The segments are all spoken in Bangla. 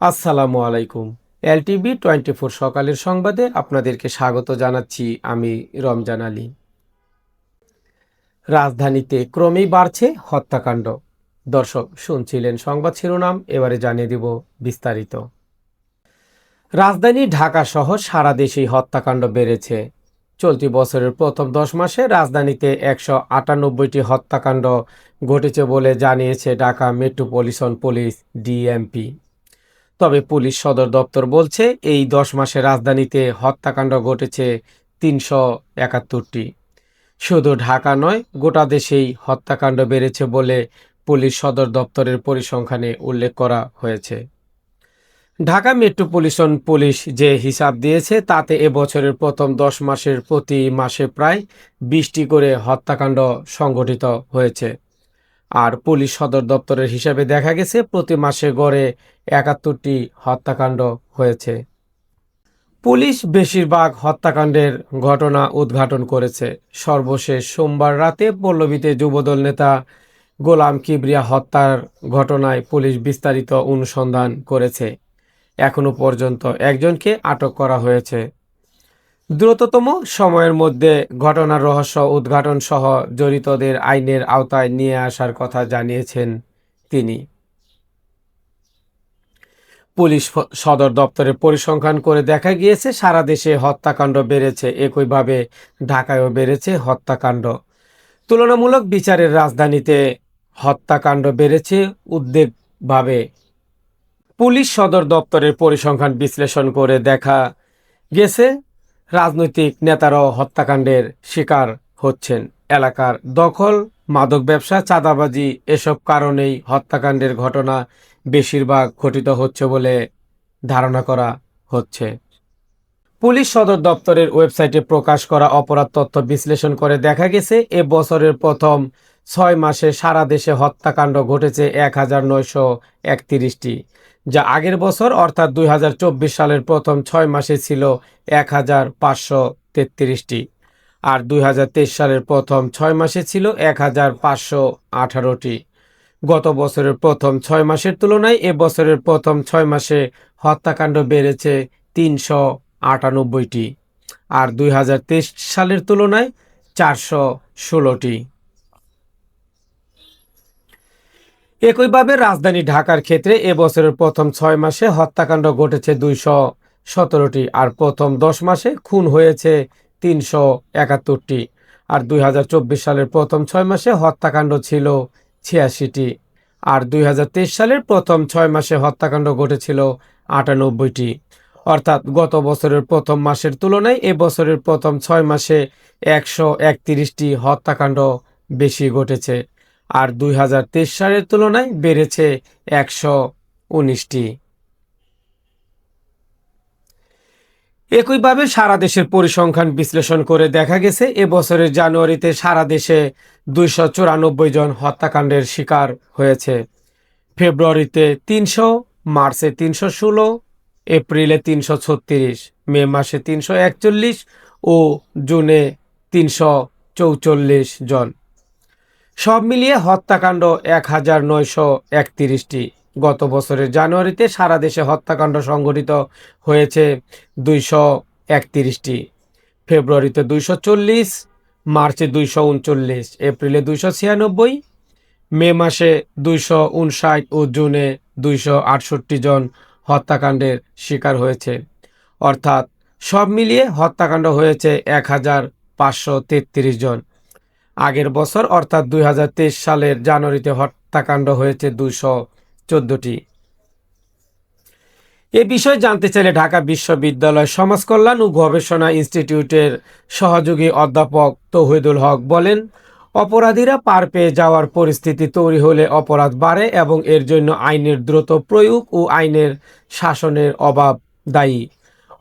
আসসালামু আলাইকুম। এলটিভি টোয়েন্টি ফোর সকালের সংবাদে আপনাদেরকে স্বাগত জানাচ্ছি আমি রমজান আলী। রাজধানীতে ক্রমেই বাড়ছে হত্যাকাণ্ড। দর্শক, শুনছিলেন সংবাদ শিরোনাম, এবারে জানিয়ে দিব বিস্তারিত। রাজধানী ঢাকা সহ সারা দেশেই হত্যাকাণ্ড বেড়েছে। চলতি বছরের প্রথম দশ মাসে রাজধানীতে একশো আটানব্বইটি হত্যাকাণ্ড ঘটেছে বলে জানিয়েছে ঢাকা মেট্রোপলিটন পুলিশ ডিএমপি। তবে পুলিশ সদর দপ্তর বলছে এই দশ মাসে রাজধানীতে হত্যাকাণ্ড ঘটেছে তিনশো একাত্তরটি। শুধু ঢাকা নয়, গোটা দেশেই হত্যাকাণ্ড বেড়েছে বলে পুলিশ সদর দপ্তরের পরিসংখ্যানে উল্লেখ করা হয়েছে। ঢাকা মেট্রোপলিটন পুলিশ যে হিসাব দিয়েছে, তাতে এবছরের প্রথম দশ মাসের প্রতি মাসে প্রায় বিশটি করে হত্যাকাণ্ড সংঘটিত হয়েছে। আর পুলিশ সদর দপ্তরের হিসাবে দেখা গেছে, প্রতি মাসে গড়ে একাত্তরটি হত্যাকাণ্ড হয়েছে। পুলিশ বেশিরভাগ হত্যাকাণ্ডের ঘটনা উদ্ঘাটন করেছে। সর্বশেষ সোমবার রাতে পল্লবীতে যুবদল নেতা গোলাম কিবরিয়া হত্যার ঘটনায় পুলিশ বিস্তারিত অনুসন্ধান করেছে। এখনও পর্যন্ত একজনকে আটক করা হয়েছে। দ্রুততম সময়ের মধ্যে ঘটনার রহস্য উদ্ঘাটন সহ জড়িতদের আইনের আওতায় নিয়ে আসার কথা জানিয়েছেন তিনি। পুলিশ সদর দপ্তরের পরিসংখ্যান করে দেখা গিয়েছে, সারা দেশে হত্যাকাণ্ড বেড়েছে, একইভাবে ঢাকায়ও বেড়েছে হত্যাকাণ্ড। তুলনামূলক বিচারের রাজধানীতে হত্যাকাণ্ড বেড়েছে উদ্বেগভাবে। পুলিশ সদর দপ্তরের পরিসংখ্যান বিশ্লেষণ করে দেখা গেছে রাজনৈতিক নেতারাও হত্যাকাণ্ডের শিকার হচ্ছেন। এলাকার দখল, মাদক ব্যবসা, চাঁদাবাজি এসব কারণেই হত্যাকাণ্ডের ঘটনা বেশিরভাগ ঘটিত হচ্ছে বলে ধারণা করা হচ্ছে। পুলিশ সদর দপ্তরের ওয়েবসাইটে প্রকাশ করা অপরাধ তথ্য বিশ্লেষণ করে দেখা গেছে, এ বছরের প্রথম ছয় মাসে সারা দেশে হত্যাকাণ্ড ঘটেছে এক হাজার নয়শো একত্রিশটি। যা আগের বছর, অর্থাৎ দুই হাজার চব্বিশ সালের প্রথম ছয় মাসে ছিল এক হাজার পাঁচশো তেত্রিশটি। আর দুই হাজার তেইশ সালের প্রথম ছয় মাসে ছিল এক হাজার পাঁচশো আঠারোটি। গত বছরের প্রথম ছয় মাসের তুলনায় এ বছরের প্রথম ছয় মাসে হত্যাকাণ্ড বেড়েছে তিনশো আটানব্বইটি। আর দুই হাজার তেইশ সালের তুলনায় চারশো ষোলোটি। একইভাবে রাজধানী ঢাকার ক্ষেত্রে এবছরের প্রথম ছয় মাসে হত্যাকাণ্ড ঘটেছে দুইশো সতেরোটি আর প্রথম দশ মাসে খুন হয়েছে তিনশো একাত্তরটি। আর দুই হাজার চব্বিশ সালের প্রথম ছয় মাসে হত্যাকাণ্ড ছিল ছিয়াশিটি। আর দুই হাজার তেইশ সালের প্রথম ছয় মাসে হত্যাকাণ্ড ঘটেছিল আটানব্বইটি। অর্থাৎ গত বছরের প্রথম মাসের তুলনায় এ বছরের প্রথম ছয় মাসে একশো একত্রিশটি হত্যাকাণ্ড বেশি ঘটেছে। আর দুই হাজার তেইশ সালের তুলনায় বেড়েছে একশো উনিশটি। একইভাবে সারা দেশের পরিসংখ্যান বিশ্লেষণ করে দেখা গেছে, এবছরের জানুয়ারিতে সারা দেশে দুইশো চুরানব্বই জন হত্যাকাণ্ডের শিকার হয়েছে। ফেব্রুয়ারিতে তিনশো, মার্চে তিনশো ষোলো, এপ্রিলে তিনশো ছত্রিশ, মে মাসে তিনশো একচল্লিশ ও জুনে তিনশো চৌচল্লিশ জন। সব মিলিয়ে হত্যাকাণ্ড এক হাজার নয়শো একত্রিশটি। গত বছরের জানুয়ারিতে সারা দেশে হত্যাকাণ্ড সংঘটিত হয়েছে দুইশো একত্রিশটি। ফেব্রুয়ারিতে দুইশো চল্লিশ, মার্চে দুইশো উনচল্লিশ, এপ্রিলে দুইশো ছিয়ানব্বই, মে মাসে দুইশো উনষাট ও জুনে দুইশো আটষট্টি জন হত্যাকাণ্ডের শিকার হয়েছে। অর্থাৎ সব মিলিয়ে হত্যাকাণ্ড হয়েছে এক হাজার পাঁচশো তেত্রিশ জন। আগের বছর, অর্থাৎ দুই হাজার তেইশ সালের জানুয়ারিতে হত্যাকাণ্ড হয়েছে দুশো চোদ্দটি। এ বিষয়ে জানতে চাইলে ঢাকা বিশ্ববিদ্যালয় সমাজকল্যাণ ও গবেষণা ইনস্টিটিউটের সহযোগী অধ্যাপক তৌহিদুল হক বলেন, অপরাধীরা পার পেয়ে যাওয়ার পরিস্থিতি তৈরি হলে অপরাধ বাড়ে এবং এর জন্য আইনের দ্রুত প্রয়োগ ও আইনের শাসনের অভাব দায়ী।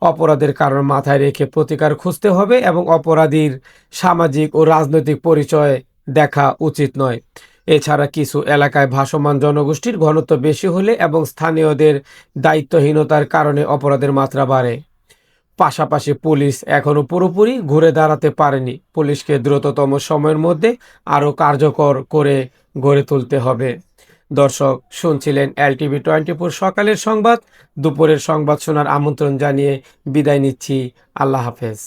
অপরাধের কারণ মাথায় রেখে প্রতিকার খুঁজতে হবে এবং অপরাধীর সামাজিক ও রাজনৈতিক পরিচয় দেখা উচিত নয়। এছাড়া কিছু এলাকায় ভাসমান জনগোষ্ঠীর ঘনত্ব বেশি হলে এবং স্থানীয়দের দায়িত্বহীনতার কারণে অপরাধের মাত্রা বাড়ে। পাশাপাশি পুলিশ এখনও পুরোপুরি ঘুরে দাঁড়াতে পারেনি। পুলিশকে দ্রুততম সময়ের মধ্যে আরও কার্যকর করে গড়ে তুলতে হবে। দর্শক, শুনছিলেন এল টিভি টোয়েন্টি ফোর সকালের সংবাদ। দুপুরের সংবাদ শোনার আমন্ত্রণ জানিয়ে বিদায় নিচ্ছি। আল্লাহ হাফেজ।